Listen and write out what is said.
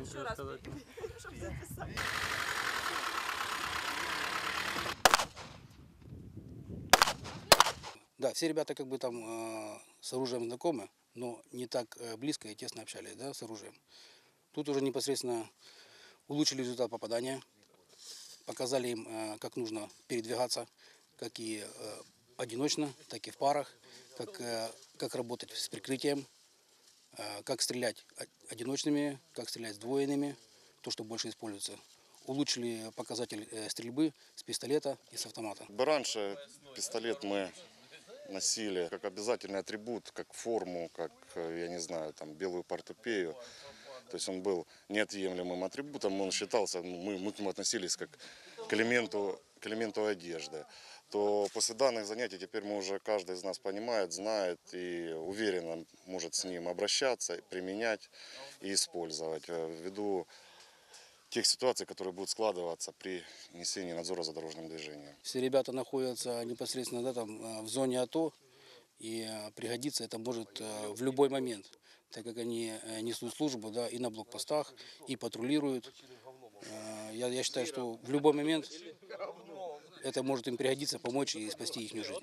Еще раз чтобы записать. Да, все ребята как бы там э, с оружием знакомы, но не так э, близко и тесно общались да, с оружием. Тут уже непосредственно улучшили результат попадания, показали им, э, как нужно передвигаться, как и э, одиночно, так и в парах, как, э, как работать с прикрытием, как стрелять одиночными, как стрелять сдвоенными, то, что больше используется. Улучшили показатель э, стрельбы с пистолета и с автомата. Раньше пистолет мы носили как обязательный атрибут, как форму, как, э, я не знаю, там, белую портупею. То есть он был неотъемлемым атрибутом, он считался, ну, мы, мы к нему относились как к элементу, к элементу одежды. То после данных занятий теперь мы уже, каждый из нас понимает, знает и уверенно может с ним обращаться, применять и использовать э, ввиду тех ситуаций, которые будут складываться при несении надзора за дорожным движением. Все ребята находятся непосредственно да, там, э, в зоне АТО, и э, пригодиться это может в любой момент, так как они несут службу да, и на блокпостах, и патрулируют. Э, Я, я считаю, что в любой момент это может им пригодиться, помочь и спасти их жизнь.